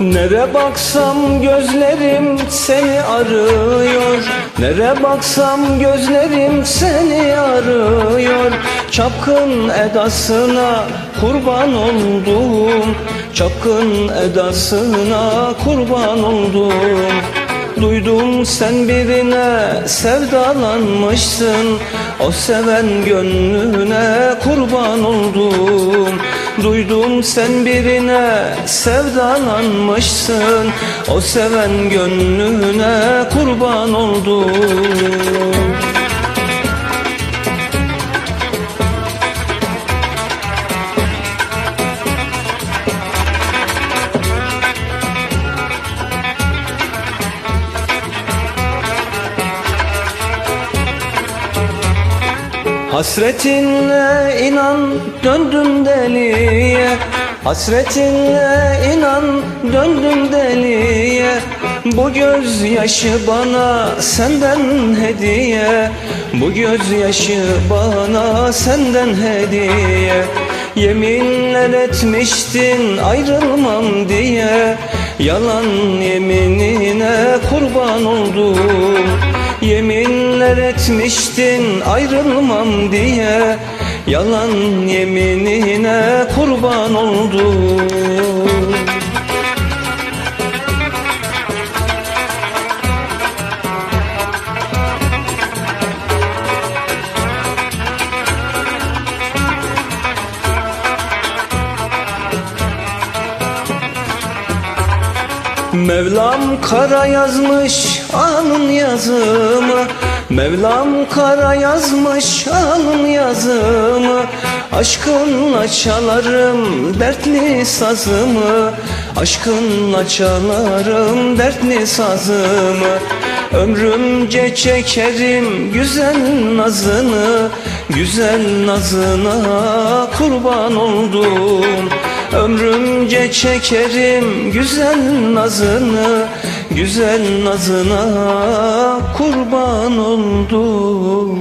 Nere baksam gözlerim seni arıyor? Nere baksam gözlerim seni arıyor Çapkın edasına kurban oldum. Çapkın edasına kurban oldum. Duydum sen birine sevdalanmışsın. O seven gönlüne kurban oldum. Duydum sen birine sevdalanmışsın. O seven gönlüne kurban oldum Hasretinle inan döndüm deliye. Hasretinle inan döndüm deliye. Bu gözyaşı bana senden hediye. Bu gözyaşı bana senden hediye. Yeminler etmiştin ayrılmam diye. Yalan yeminine kurban oldum Yeminler etmiştin ayrılmam diye. Yalan yeminine kurban oldum. Mevlam kara yazmış anın yazımı Mevlam kara yazmış alın yazımı Aşkınla çalarım dertli sazımı Aşkınla çalarım dertli sazımı. Ömrümce çekerim güzel nazını Güzel nazına kurban oldum. Ömrümce çekerim güzel nazını Güzel nazına kurban oldum